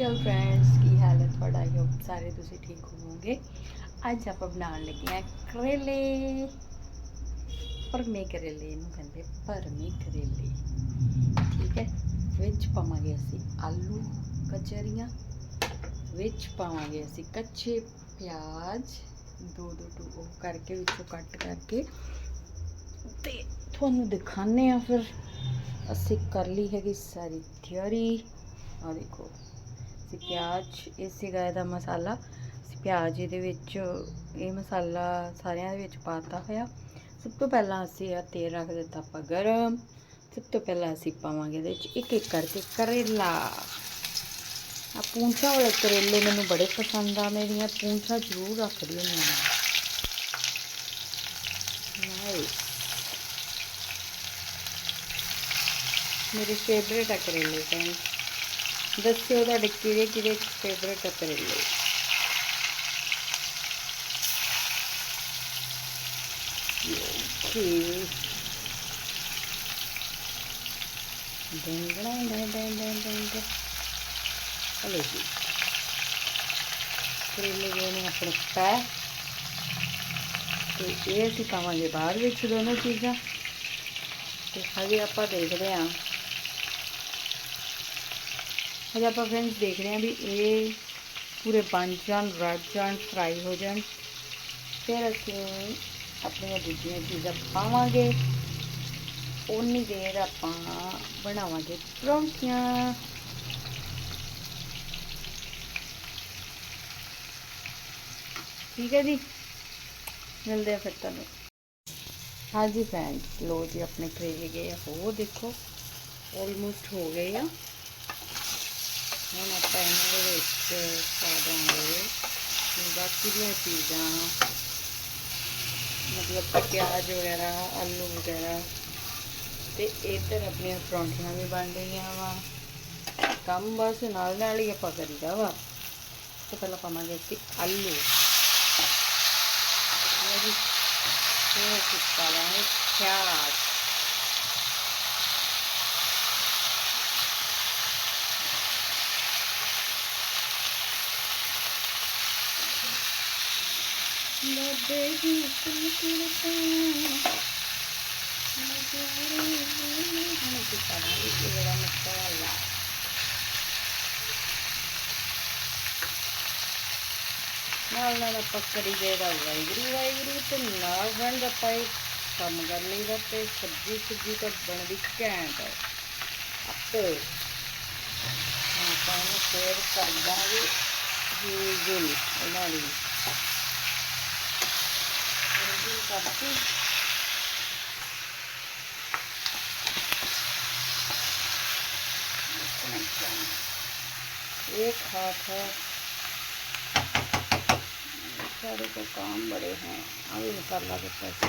ਅਕਾਲ friends ਕੀ ਹਾਲ ਹੈ ਤੁਹਾਡਾ? ਆਈ ਸਾਰੇ ਤੁਸੀਂ ਠੀਕ ਹੋਵੋਗੇ। ਅੱਜ ਆਪਾਂ ਬਣਾਉਣ ਲੱਗੇ ਆ ਕਰੇਲੇ। ਪਰਮੇ ਕਰੇਲੇ ਇਹਨੂੰ ਕਹਿੰਦੇ ਪਰਮੇ ਕਰੇਲੇ। ਠੀਕ ਹੈ? ਵਿੱਚ ਪਾਵਾਂਗੇ ਅਸੀਂ ਆਲੂ, ਕਚਰੀਆਂ। ਵਿੱਚ ਪਾਵਾਂਗੇ ਅਸੀਂ ਕੱਚੇ ਪਿਆਜ਼। ਦੋ ਦੋ ਟੂ ਉਹ ਕਰਕੇ ਵਿੱਚੋਂ ਕੱਟ ਕਰਕੇ। ਤੇ ਤੁਹਾਨੂੰ ਦਿਖਾਣੇ ਆ ਫਿਰ। ਅਸੀਂ ਕਰ ਲਈ ਹੈਗੀ ਸਾਰੀ ਤਿਆਰੀ। ਆ ਦੇਖੋ। ਅਸੀਂ ਪਿਆਜ਼ ਇਹ ਸੀਗਾ ਇਹਦਾ ਮਸਾਲਾ। ਅਸੀਂ ਪਿਆਜ਼ ਇਹਦੇ ਵਿੱਚ, ਇਹ ਮਸਾਲਾ ਸਾਰਿਆਂ ਦੇ ਵਿੱਚ ਪਾਤਾ ਹੋਇਆ। ਸਭ ਤੋਂ ਪਹਿਲਾਂ ਅਸੀਂ ਆ ਤੇਲ ਰੱਖ ਦਿੱਤਾ ਆਪਾਂ ਗਰਮ। ਸਭ ਤੋਂ ਪਹਿਲਾਂ ਅਸੀਂ ਪਾਵਾਂਗੇ ਇਹਦੇ ਵਿੱਚ ਇੱਕ ਇੱਕ ਕਰਕੇ ਕਰੇਲਾ। ਆ ਪੂੰਛਾਂ ਵਾਲੇ ਕਰੇਲੇ ਮੈਨੂੰ ਬੜੇ ਪਸੰਦ ਆ ਮੇਰੀਆਂ। ਪੂੰਛਾ ਜ਼ਰੂਰ ਰੱਖਦੀ ਹੁੰਦੀ ਹਾਂ ਨਾਈਸ ਮੇਰੇ ਫੇਵਰੇਟ ਆ ਕਰੇਲੇ ਫਰੈਂਡ ਦੱਸਿਓ ਤੁਹਾਡੇ ਕਿਹੜੇ ਕਿਹੜੇ ਫੇਵਰੇਟ ਆ ਕਰੇਲੇ ਓਕੇ। ਡੰਗਣਾ ਡੰਗ ਡੰਗ ਹਲੋ ਜੀ। ਕਰੇਲੇ ਗਏ ਨੇ ਆਪਣੇ ਪੈ। ਤੇ ਇਹ ਅਸੀਂ ਪਾਵਾਂਗੇ ਬਾਅਦ ਵਿੱਚ ਦੋਨੋਂ ਚੀਜ਼ਾਂ। ਤੇ ਹਜੇ ਆਪਾਂ ਦੇਖਦੇ ਹਾਂ। ਹਜੇ ਆਪਾਂ ਫਰੈਂਡਸ ਦੇਖ ਰਹੇ ਹਾਂ ਵੀ ਇਹ ਪੂਰੇ ਬਣ ਜਾਣ ਰੱਜ ਜਾਣ ਫਰਾਈ ਹੋ ਜਾਣ ਫਿਰ ਅਸੀਂ ਆਪਣੀਆਂ ਦੂਜੀਆਂ ਚੀਜ਼ਾਂ ਪਾਵਾਂਗੇ ਉਨੀ ਦੇਰ ਆਪਾਂ ਬਣਾਵਾਂਗੇ ਪਰੌਂਠੀਆਂ ਠੀਕ ਹੈ ਜੀ ਮਿਲਦੇ ਆ ਫਿਰ ਤੁਹਾਨੂੰ ਹਾਂਜੀ ਫਰੈਂਡਸ ਲੋ ਜੀ ਆਪਣੇ ਕਰੇਲੇ ਗਏ ਆ ਉਹ ਦੇਖੋ ਆਲਮੋਸਟ ਹੋ ਗਏ ਆ ਹੁਣ ਆਪਾਂ ਇਹਨਾਂ ਦੇ ਵਿੱਚ ਪਾ ਦਾਂਗੇ। ਬਾਕੀ ਦੀਆਂ ਚੀਜ਼ਾਂ, ਮਤਲਬ ਕਿ ਪਿਆਜ਼ ਵਗੈਰਾ, ਆਲੂ ਵਗੈਰਾ। ਤੇ ਇੱਧਰ ਆਪਣੀਆਂ ਪਰੌਂਠੀਆਂ ਵੀ ਬਣ ਰਹੀਆਂ ਵਾ। ਕੰਮ ਬਸ ਨਾਲ ਨਾਲ ਹੀ ਆਪਾਂ ਕਰੀਦਾ ਵਾ। ਤੇ ਪਹਿਲਾਂ ਪਾਵਾਂਗੇ ਅਸੀਂ ਆਲੂ ਇਹ ਜੀ ਇਹ ਅਸੀਂ ਪਾਵਾਂਗੇ ਪਿਆਜ਼ ਲੱਭੇ ਹੀ ਸੁਣਦਾ ਹੁਣ ਕੀ ਕਰਾਂਗੇ ਇਹ ਜਿਹੜਾ ਮਸਾਲਾ ਨਾਲ ਨਾਲ ਆਪਾਂ ਕਰੀ ਜਾਏਦਾ ਵਾਹਿਗੁਰੂ ਵਾਹਿਗੁਰੂ ਤੇ ਨਾਲ ਫਰੈਂਡ ਆਪਾਂ सबकी एक हाथ है। सारे को काम बड़े हैं अब इनका लग पैसे।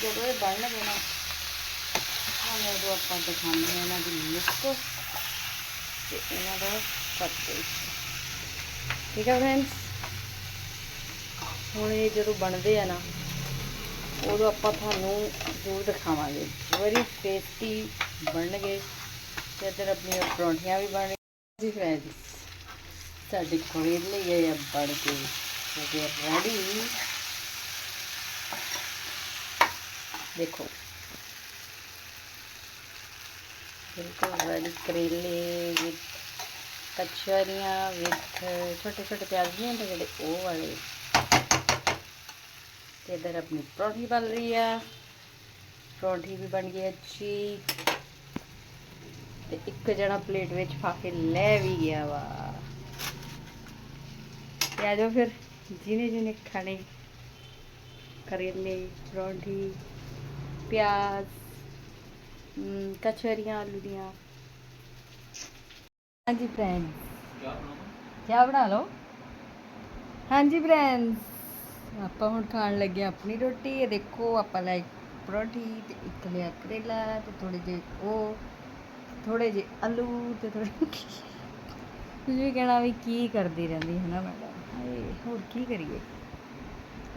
जब बढ़ने देना हमें तो आप दिखाने देना मिक्स को ਇਹਨਾਂ ਤੇ ਇਹਨਾਂ ਦਾ ਕੱਟ ਠੀਕ ਹੈ ਫਰੈਂਡਸ ਹੁਣ ਇਹ ਜਦੋਂ ਬਣਦੇ ਆ ਨਾ, ਉਦੋਂ ਆਪਾਂ ਤੁਹਾਨੂੰ ਜ਼ਰੂਰ ਦਿਖਾਵਾਂਗੇ। ਵੈਰੀ ਟੇਸਟੀ ਬਣਨਗੇ ਤੇ ਇੱਧਰ ਆਪਣੀਆਂ ਪਰੌਂਠੀਆਂ ਵੀ ਬਣ ਰਹੀਆਂ ਜੀ ਫਰੈਂਡਸ ਸਾਡੇ ਕਰੇਲੇ ਗਏ ਆ ਬਣ ਕੇ, ਹੋ ਗਏ ਰੈਡੀ ਦੇਖੋ। ਬਿਲਕੁਲ ਰੈਡੀ ਕਰੇਲੇ ਵਿਦ ਕਚਰੀਆਂ ਵਿਦ ਛੋਟੇ ਛੋਟੇ ਪਿਆਜ਼ ਨਹੀਂ ਹੁੰਦੇ ਜਿਹੜੇ ਉਹ ਵਾਲੇ। ਤੇ ਇਧਰ ਆਪਣੀ ਪਰੌਂਠੀ ਬਣ ਰਹੀ ਆ। ਪਰੌਂਠੀ ਵੀ ਬਣ ਗਈ ਅੱਛੀ। ਤੇ ਇੱਕ ਜਣਾ ਪਲੇਟ ਵਿੱਚ ਪਾ ਕੇ ਲੈ ਵੀ ਗਿਆ ਵਾ। ਤੇ ਆ ਜਾਓ ਫਿਰ ਜਿਹਨੇ ਜਿਹਨੇ ਖਾਣੇ। ਕਰੇਲੇ, ਪਰੌਂਠੀ, ਪਿਆਜ਼। ਕਚਰੀਆਂ ਆਲੂ ਦੀਆਂ। ਹਾਂਜੀ ਫਰੈਂਡ ਕੀ ਬਣਾ ਲਓ? ਹਾਂਜੀ ਫਰੈਂਡਸ ਆਪਾਂ ਹੁਣ ਖਾਣ ਲੱਗੇ ਹਾਂ ਆਪਣੀ ਰੋਟੀ। ਇਹ ਦੇਖੋ ਆਪਾਂ ਲੈ ਪਰੌਂਠੀ ਤੇ ਇੱਕ ਲਿਆ ਕਰੇਲਾ ਤੇ ਥੋੜੇ ਜਿਹੇ ਉਹ ਥੋੜੇ ਜਿਹੇ ਆਲੂ ਤੇ ਥੋੜੇ ਤੁਸੀਂ ਵੀ ਕਹਿਣਾ ਵੀ ਕੀ ਕਰਦੀ ਰਹਿੰਦੀ ਹੈ ਨਾ ਮੈਡਮ? ਹਾਏ ਹੋਰ ਕੀ ਕਰੀਏ?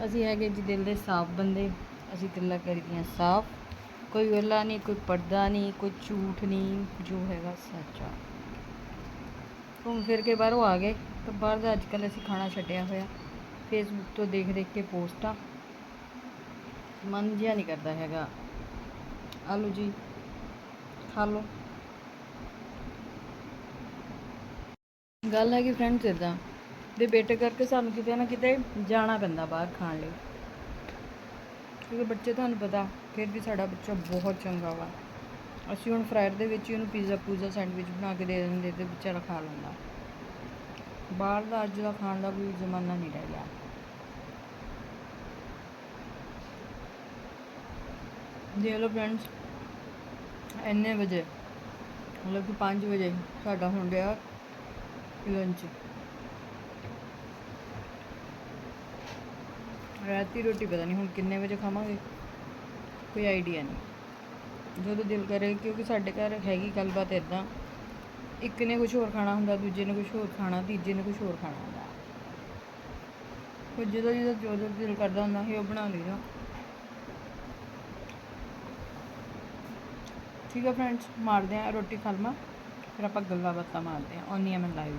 ਅਸੀਂ ਹੈਗੇ ਜੀ ਦਿਲ ਦੇ ਸਾਫ਼ ਬੰਦੇ। ਅਸੀਂ ਗੱਲਾਂ ਕਰੀਦੀਆਂ ਸਾਫ਼। ਕੋਈ ਵੇਲਾ ਨਹੀਂ, ਕੋਈ ਪਰਦਾ ਨਹੀਂ, ਕੋਈ ਝੂਠ ਨਹੀਂ, ਜੋ ਹੈਗਾ ਸੱਚਾ। ਘੁੰਮ ਫਿਰ ਕੇ ਬਾਹਰੋਂ ਆ ਗਏ ਤਾਂ ਬਾਹਰ ਦਾ ਅੱਜ ਕੱਲ੍ਹ ਅਸੀਂ ਖਾਣਾ ਛੱਡਿਆ ਹੋਇਆ। ਫੇਸਬੁੱਕ ਤੋਂ ਦੇਖ ਦੇਖ ਕੇ ਪੋਸਟਾਂ। ਮਨ ਜਿਹਾ ਨਹੀਂ ਕਰਦਾ ਹੈਗਾ। ਆਲੂ ਜੀ, ਖਾ ਲਓ। ਗੱਲ ਹੈ ਕਿ ਫਰੈਂਡਸ ਇਦਾਂ ਦੇ ਬੇਟੇ ਕਰਕੇ ਸਾਨੂੰ ਕਿਤੇ ਨਾ ਕਿਤੇ ਜਾਣਾ ਪੈਂਦਾ ਬਾਹਰ ਖਾਣ ਲਈ। ਕਿਉਂਕਿ ਬੱਚੇ ਤੁਹਾਨੂੰ ਪਤਾ ਫਿਰ ਵੀ ਸਾਡਾ ਬੱਚਾ ਬਹੁਤ ਚੰਗਾ ਵਾ। ਅਸੀਂ ਹੁਣ ਫਰਾਈਡ ਦੇ ਵਿੱਚ ਹੀ ਉਹਨੂੰ ਪੀਜ਼ਾ ਪੂਜ਼ਾ ਸੈਂਡਵਿਚ ਬਣਾ ਕੇ ਦੇ ਦਿੰਦੇ ਤੇ ਵਿਚਾਰਾ ਖਾ ਲੈਂਦਾ। ਬਾਹਰ ਦਾ ਅੱਜ ਦਾ ਖਾਣ ਦਾ ਕੋਈ ਜ਼ਮਾਨਾ ਨਹੀਂ ਰਹਿ ਗਿਆ। ਦੇਖ ਲਓ ਫਰੈਂਡਸ ਇੰਨੇ ਵਜੇ, ਮਤਲਬ ਕਿ 5 ਵਜੇ ਸਾਡਾ ਹੁਣ ਰਿਹਾ ਲੰਚ ਰਾਤੀ ਰੋਟੀ ਪਤਾ ਨਹੀਂ ਹੁਣ ਕਿੰਨੇ ਵਜੇ ਖਾਵਾਂਗੇ। ਕੋਈ ਆਈਡੀਆ ਨਹੀਂ। ਜਦੋਂ ਦਿਲ ਕਰੇ, ਕਿਉਂਕਿ ਸਾਡੇ ਘਰ ਹੈਗੀ ਗੱਲਬਾਤ ਇਦਾਂ ਇੱਕ ਨੇ ਕੁਝ ਹੋਰ ਖਾਣਾ ਹੁੰਦਾ, ਦੂਜੇ ਨੇ ਕੁਝ ਹੋਰ ਖਾਣਾ, ਤੀਜੇ ਨੇ ਕੁਝ ਹੋਰ ਖਾਣਾ ਹੁੰਦਾ। ਫਿਰ ਜਦੋਂ ਜਦੋਂ ਜੋ ਜੋ ਦਿਲ ਕਰਦਾ ਹੁੰਦਾ ਸੀ, ਉਹ ਬਣਾ ਲਈਦਾ। ਠੀਕ ਹੈ ਫਰੈਂਡਸ ਮਾਰਦੇ ਆ ਰੋਟੀ ਖਾ ਫਿਰ ਆਪਾਂ ਗੱਲਾਂ ਬਾਤਾਂ ਮਾਰਦੇ ਆ ਆਉਣੀ ਆ ਮੈਂ ਲਾਈਵ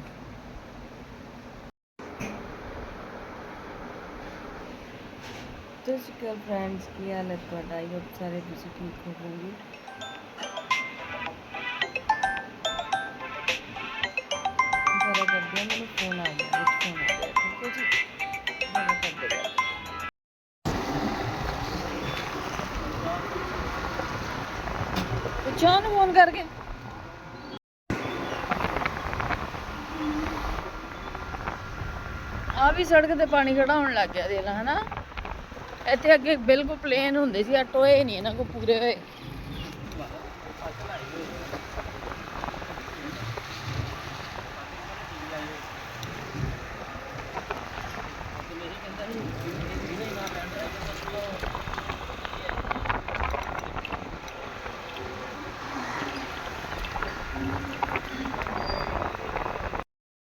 ਸਤਿ ਸ਼੍ਰੀ ਅਕਾਲ ਫਰੈਂਡਸ ਕੀ ਹਾਲ ਹੈ ਤੁਹਾਡਾ ਆਈ ਹੋਪ ਸਾਰੇ ਤੁਸੀਂ ਠੀਕ ਹੋਵੋਗੇ ਜਰਾ ਕਰਦੇ ਆ ਮੈਨੂੰ ਫੋਨ ਆ ਗਿਆ ਵਿੱਚ ਫੋਨ ਆ ਗਿਆ ਠੀਕ ਹੈ ਜੀ ਜਰਾ ਕਰਦੇ ਆ ਪੁੱਛਾਂ ਨੂੰ ਫੋਨ ਕਰਕੇ ਆ ਵੀ ਸੜਕ ਤੇ ਪਾਣੀ ਖੜਾ ਹੋਣ ਲੱਗ ਗਿਆ ਦੇਖ ਲਾ ਹਨਾ ਇੱਥੇ ਅੱਗੇ ਬਿਲਕੁਲ ਪਲੇਨ ਹੁੰਦੇ ਸੀ ਆ ਟੋਏ ਨਹੀਂ ਇਹਨਾਂ ਕੋ ਪੂਰੇ ਹੋਏ।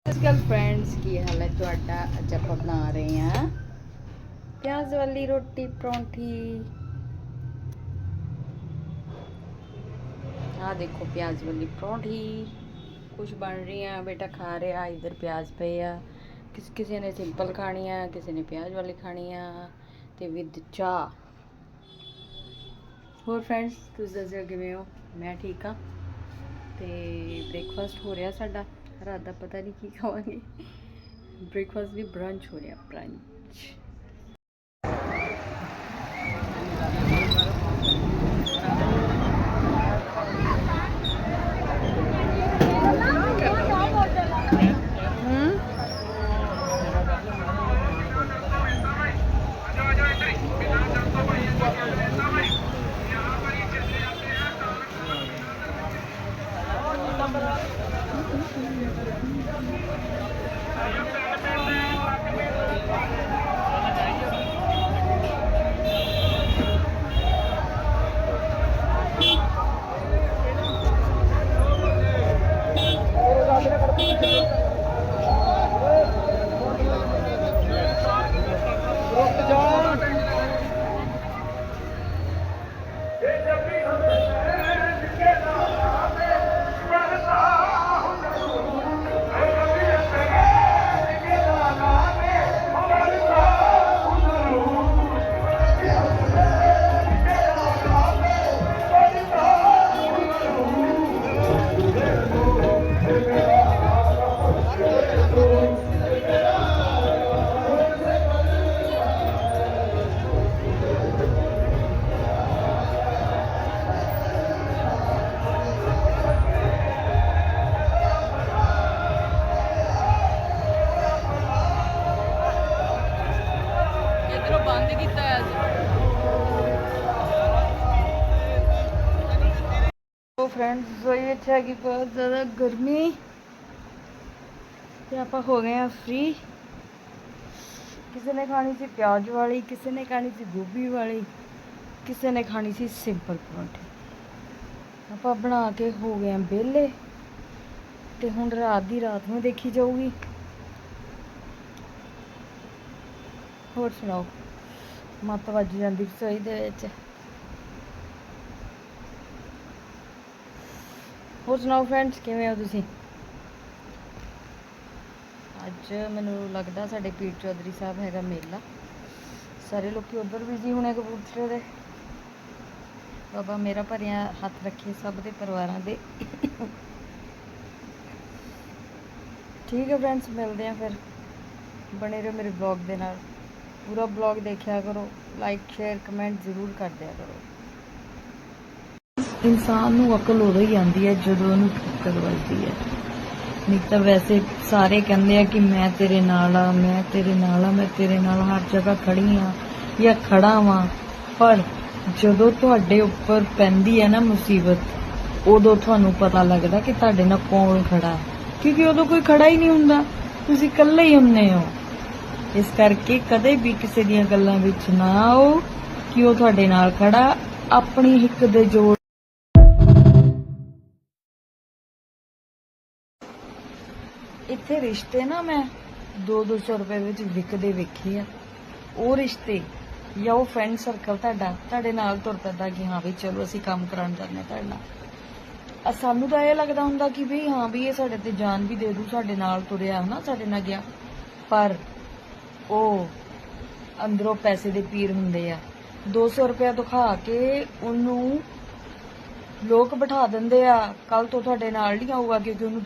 ਸਤਿ ਫਰੈਂਡਸ ਕੀ ਹਾਲ ਹੈ ਤੁਹਾਡਾ? ਅੱਜ ਆਪਾਂ ਬਣਾ ਰਹੇ ਹਾਂ। ਪਿਆਜ਼ ਵਾਲੀ ਰੋਟੀ ਪਰੌਂਠੀ ਆ ਦੇਖੋ ਪਿਆਜ਼ ਵਾਲੀ ਪਰੌਂਠੀ ਕੁਝ ਬਣ ਰਹੀ ਆ ਬੇਟਾ ਖਾ ਰਿਹਾ ਇਧਰ ਪਿਆਜ਼ ਪਏ ਆ ਕਿਸ ਕਿਸੇ ਨੇ ਸਿੰਪਲ ਖਾਣੀ ਆ ਕਿਸੇ ਨੇ ਪਿਆਜ਼ ਵਾਲੀ ਖਾਣੀ ਆ ਤੇ ਵਿਦ ਚਾਹ ਹੋਰ ਫਰੈਂਡਸ ਤੁਸੀਂ ਦੱਸੋ ਕਿਵੇਂ ਹੋ ਮੈਂ ਠੀਕ ਆ ਤੇ ਬ੍ਰੇਕਫਾਸਟ ਹੋ ਰਿਹਾ ਸਾਡਾ ਰਾਤ ਦਾ ਪਤਾ ਨਹੀਂ ਕੀ ਖਾਵਾਂਗੇ ਬ੍ਰੇਕਫਾਸਟ ਵੀ ਬ੍ਰੰਚ ਹੋ ਰਿਹਾ ਬ੍ਰੰਚ ਕੀਤਾ ਹੈ ਅੱਜ ਉਹ ਫਰੈਂਡਸ ਸੋਈ ਵਿੱਚ ਹੈ ਕਿ ਬਹੁਤ ਜ਼ਿਆਦਾ ਗਰਮੀ ਤੇ ਆਪਾਂ ਹੋ ਗਏ ਆ ਫ੍ਰੀ ਕਿਸੇ ਨੇ ਖਾਣੀ ਸੀ ਪਿਆਜ਼ ਵਾਲੀ, ਕਿਸੇ ਨੇ ਖਾਣੀ ਸੀ ਗੋਭੀ ਵਾਲੀ, ਕਿਸੇ ਨੇ ਖਾਣੀ ਸੀ ਸਿੰਪਲ ਪਰੌਂਠੇ। ਆਪਾਂ ਬਣਾ ਕੇ ਹੋ ਗਏ ਆ ਵਿਹਲੇ ਤੇ ਹੁਣ ਰਾਤ ਦੀ ਰਾਤ ਨੂੰ ਦੇਖੀ ਜਾਊਗੀ। ਹੋਰ ਸੁਣਾਓ? ਮੱਤ ਵੱਜ ਜਾਂਦੀ ਰਸੋਈ ਦੇ ਵਿੱਚ। ਹੋਰ ਸੁਣਾਓ ਫਰੈਂਡਸ ਕਿਵੇਂ ਹੋ ਤੁਸੀਂ? ਅੱਜ ਮੈਨੂੰ ਲੱਗਦਾ ਸਾਡੇ ਪੀਰ ਚੌਧਰੀ ਸਾਹਿਬ ਹੈਗਾ ਮੇਲਾ। ਸਾਰੇ ਲੋਕੀ ਉਧਰ ਬਿਜ਼ੀ ਹੋਣੇ ਕਬੂਤਰੇ ਦੇ। ਬਾਬਾ ਮੇਰਾ ਭਰਿਆ ਹੱਥ ਰੱਖੇ ਸਭ ਦੇ ਪਰਿਵਾਰਾਂ ਦੇ। ਠੀਕ ਹੈ ਫਰੈਂਡਸ ਮਿਲਦੇ ਆ ਫਿਰ। ਬਣੇ ਰਹੋ ਮੇਰੇ ਵਲੌਗ ਦੇ ਨਾਲ। ਪੂਰਾ ਵਲੌਗ ਦੇਖਿਆ ਕਰੋ ਲਾਈਕ ਸ਼ੇਅਰ ਕਮੈਂਟ ਜ਼ਰੂਰ ਕਰ ਦਿਆ ਕਰੋ। ਇਨਸਾਨ ਨੂੰ ਅਕਲ ਉਦੋਂ ਹੀ ਆਉਂਦੀ ਹੈ ਜਦੋਂ ਉਹਨੂੰ ਠੋਕਰ ਵੱਜਦੀ ਹੈ। ਨਹੀਂ ਤਾਂ ਵੈਸੇ ਸਾਰੇ ਕਹਿੰਦੇ ਆ ਕਿ ਮੈਂ ਤੇਰੇ ਨਾਲ ਆ, ਮੈਂ ਤੇਰੇ ਨਾਲ ਆ, ਮੈਂ ਤੇਰੇ ਨਾਲ ਹਰ ਜਗ੍ਹਾ ਖੜੀ ਆ ਜਾਂ ਖੜਾ ਵਾਂ। ਪਰ ਜਦੋਂ ਤੁਹਾਡੇ ਉੱਪਰ ਪੈਂਦੀ ਹੈ ਨਾ ਮੁਸੀਬਤ, ਉਦੋਂ ਤੁਹਾਨੂੰ ਪਤਾ ਲੱਗਦਾ ਕਿ ਤੁਹਾਡੇ ਨਾਲ ਕੌਣ ਖੜਾ ਹੈ। ਕਿਉਂਕਿ ਉਦੋਂ ਕੋਈ ਖੜਾ ਹੀ ਨਹੀਂ ਹੁੰਦਾ। ਤੁਸੀਂ ਇਕੱਲੇ ਹੀ ਹੁੰਨੇ ਹੋ। ਇਸ ਕਰਕੇ ਕਦੇ ਵੀ ਕਿਸੇ ਦੀਆਂ ਗੱਲਾਂ ਵਿੱਚ ਨਾ ਆਓ ਕਿ ਉਹ ਤੁਹਾਡੇ ਨਾਲ ਖੜਾ, ਆਪਣੀ ਹਿੱਕ ਦੇ ਜੋੜ ਇੱਥੇ ਰਿਸ਼ਤੇ ਨਾ ਮੈਂ 2-200 ਰੁਪਏ ਵਿੱਚ ਵਿਕਦੇ ਵੇਖੇ ਆ। ਉਹ ਰਿਸ਼ਤੇ ਜਾਂ ਉਹ ਫਰੈਂਡ ਸਰਕਲ ਤੁਹਾਡਾ, ਤੁਹਾਡੇ ਨਾਲ ਤੁਰ ਪੈਂਦਾ ਕਿ ਹਾਂ ਵੀ ਚਲੋ ਅਸੀਂ ਕੰਮ ਕਰਾਉਣ ਜਾਂਦੇ ਤੁਹਾਡੇ ਨਾਲ। ਸਾਨੂੰ ਤਾਂ ਇਹ ਲੱਗਦਾ ਹੁੰਦਾ ਕਿ ਵੀ ਹਾਂ ਵੀ ਇਹ ਸਾਡੇ ਤੇ ਜਾਨ ਵੀ ਦੇ ਦੂ, ਸਾਡੇ ਨਾਲ ਤੁਰਿਆ ਹਨਾ, ਸਾਡੇ ਨਾਲ ਗਿਆ। ਪਰ ਉਹ ਅੰਦਰੋਂ ਪੈਸੇ ਦੇ ਪੀਰ ਹੁੰਦੇ ਆ। 200 ਰੁਪਇਆ ਦਿਖਾ ਕੇ ਉਹਨੂੰ ਲੋਕ ਬਿਠਾ ਦਿੰਦੇ ਆ। ਕੱਲ ਤੋਂ ਤੁਹਾਡੇ ਨਾਲ ਨਹੀਂ ਆਊਗਾ ਕਿਉਂਕਿ ਉਹਨੂੰ